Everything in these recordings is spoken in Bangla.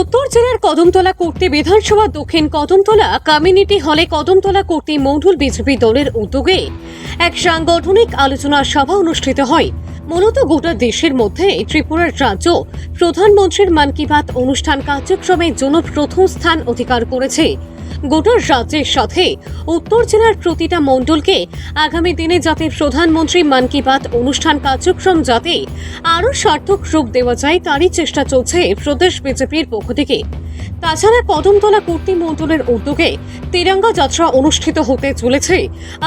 উত্তর জেলার কদমতলা করতে বিধানসভা, দক্ষিণ কদমতলা কমিউনিটি হলে কদমতলা করতে মৌঢুল বিজেপি দলের উদ্যোগে এক সাংগঠনিক আলোচনা সভা অনুষ্ঠিত হয়। মূলত গোটা দেশের মধ্যে ত্রিপুরার রাজ্য প্রধানমন্ত্রীর মন কি বাত অনুষ্ঠান কার্যক্রমের জন্য প্রথম স্থান অধিকার করেছে। গোটা রাজ্যের সাথে। উত্তর জেলার প্রতিটা মণ্ডলকে আগামী দিনে যাতে প্রধানমন্ত্রী মন কি বাত অনুষ্ঠান কার্যক্রম যাতে আরও সার্থক রূপ দেওয়া যায়, তারই চেষ্টা চলছে প্রদেশ বিজেপির পক্ষ থেকে। তাছাড়া কদমতলা কর্তৃ মণ্ডলের উদ্যোগে তিরঙ্গা যাত্রা অনুষ্ঠিত হতে চলেছে।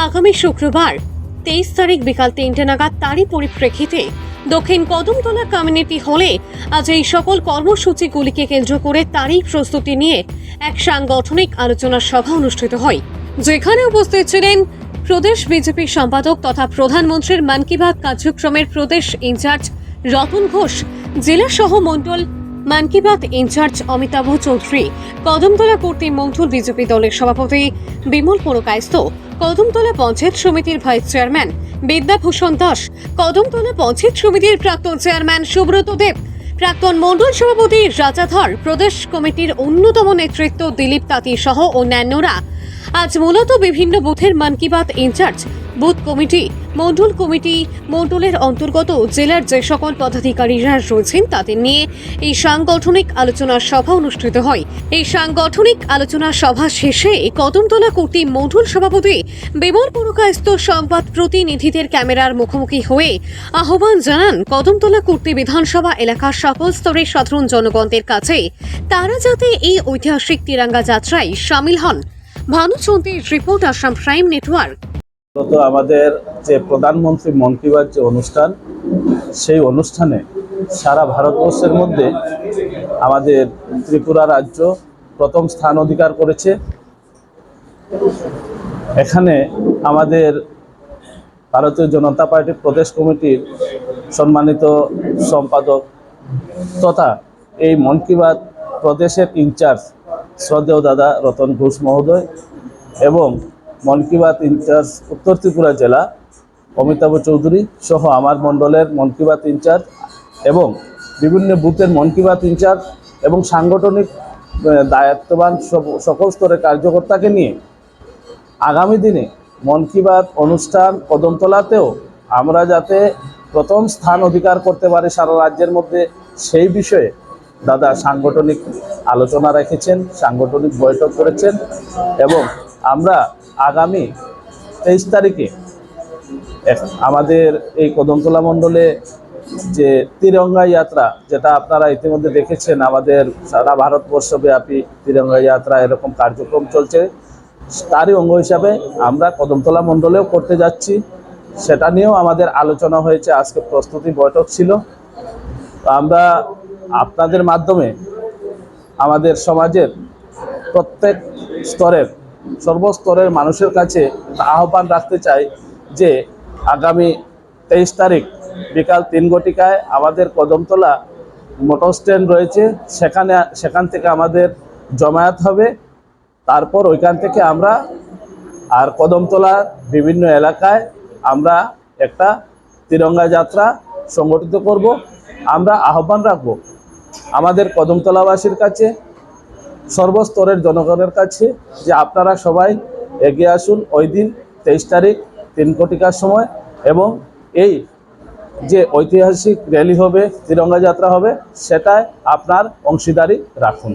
আগামী শুক্রবার তেইশ তারিখ বিকাল তিনটে নাগাদ তারই পরিপ্রেক্ষিতে দক্ষিণ কদমতলা কমিউনিটি হলে আজ এই সকল কর্মসূচিগুলিকে কেন্দ্র করে তারই প্রস্তুতি নিয়ে এক সাংগঠনিক আলোচনা সভা অনুষ্ঠিত হয়। যেখানে উপস্থিত ছিলেন প্রদেশ বিজেপি সম্পাদক তথা প্রধানমন্ত্রীর মন কি বাত কার্যক্রমের প্রদেশ ইনচার্জ রতন ঘোষ, জেলা সহ মণ্ডল মন কি বাত ইনচার্জ অমিতাভ চৌধুরী, কদমতলা কর্তৃ মন্ডল বিজেপি দলের সভাপতি বিমল পুরকায়স্ত কদমতলা পঞ্চায়েত সমিতির ভাইস চেয়ারম্যান বিদ্যাভূষণ দাস, কদমতলা পঞ্চায়েত সমিতির প্রাক্তন চেয়ারম্যান সুব্রত দেব, প্রাক্তন মণ্ডল সভাপতি রাজাধর, প্রদেশ কমিটির অন্যতম নেতৃত্ব দিলীপ তাঁতি সহ অন্যান্যরা। আজ মূলত বিভিন্ন বুথের Mann Ki Baat incharge booth committee মণ্ডল কমিটি মণ্ডলের অন্তর্গত জেলার যে সকল পদাধিকারীরা রয়েছেন তাদের নিয়ে এই সাংগঠনিক আলোচনা সভা অনুষ্ঠিত হয়। এই সাংগঠনিক আলোচনা সভা শেষে কদমতলা কর্তৃ মণ্ডল সভাপতি বিমল পুরকায়স্ত সংবাদ প্রতিনিধিদের ক্যামেরার মুখোমুখি হয়ে আহ্বান জানান কদমতলা কর্তৃ বিধানসভা এলাকার সকল স্তরের সাধারণ জনগণদের কাছে। তারা যাতে এই ঐতিহাসিক তিরাঙ্গা যাত্রায় সামিল হন। ভানুচন্দ্রের রিপোর্ট, আসাম প্রাইম নেটওয়ার্ক। মূলত আমাদের যে প্রধানমন্ত্রী মন কি যে অনুষ্ঠান, সেই অনুষ্ঠানে সারা ভারতবর্ষের মধ্যে আমাদের ত্রিপুরা রাজ্য প্রথম স্থান অধিকার করেছে। এখানে আমাদের ভারতীয় জনতা পার্টির প্রদেশ কমিটির সম্মানিত সম্পাদক তথা এই মন কি বাত প্রদেশের ইনচার্জ শ্রদ্ধেয় দাদা রতন ঘোষ মহোদয় এবং মন কি বাত ইনচার্জ উত্তর ত্রিপুরা জেলা, অমিতাভ চৌধুরী সহ আমার মণ্ডলের মন কি বাত ইনচার্জ এবং বিভিন্ন বুথের মন কি বাত ইনচার্জ এবং সাংগঠনিক দায়িত্ববান সকল স্তরের কার্যকর্তাকে নিয়ে আগামী দিনে মন কি বাত অনুষ্ঠান কদমতলাতেও আমরা যাতে প্রথম স্থান অধিকার করতে পারি সারা রাজ্যের মধ্যে, সেই বিষয়ে দাদা সাংগঠনিক আলোচনা রেখেছেন, সাংগঠনিক বৈঠক করেছেন এবং আমরা আগামী তেইশ তারিখে আমাদের এই কদমতলা মণ্ডলে যে তিরঙ্গা যাত্রা, যেটা আপনারা ইতিমধ্যে দেখেছেন, আমাদের সারা ভারতবর্ষব্যাপী তিরঙ্গা যাত্রা এরকম কার্যক্রম চলছে। তারই অঙ্গ হিসাবে আমরা কদমতলা মণ্ডলেও করতে যাচ্ছি। সেটা নিয়েও আমাদের আলোচনা হয়েছে, আজকে প্রস্তুতি বৈঠক ছিল। তো আমরা আপনাদের মাধ্যমে আমাদের সমাজের প্রত্যেক স্তরের সর্বস্তরের মানুষের কাছে আহ্বান রাখতে চাই যে আগামী তেইশ তারিখ বিকাল তিন ঘটিকায় আমাদের কদমতলা মোটর স্ট্যান্ড রয়েছে। সেখানে, সেখান থেকে আমাদের জমায়েত হবে। তারপর ওইখান থেকে আমরা আর কদমতলার বিভিন্ন এলাকায় আমরা একটা তিরঙ্গা যাত্রা সংগঠিত করব। আমরা আহ্বান রাখব আমাদের কদমতলাবাসীর কাছে সর্বস্তরের জনগণের কাছে যে আপনারা সবাই এগিয়ে আসুন ওই দিন তেইশ তারিখ তিন কোটিকার সময় এবং এই যে ঐতিহাসিক র্যালি হবে তিরঙ্গা যাত্রা হবে, সেটায় আপনার অংশীদারি রাখুন।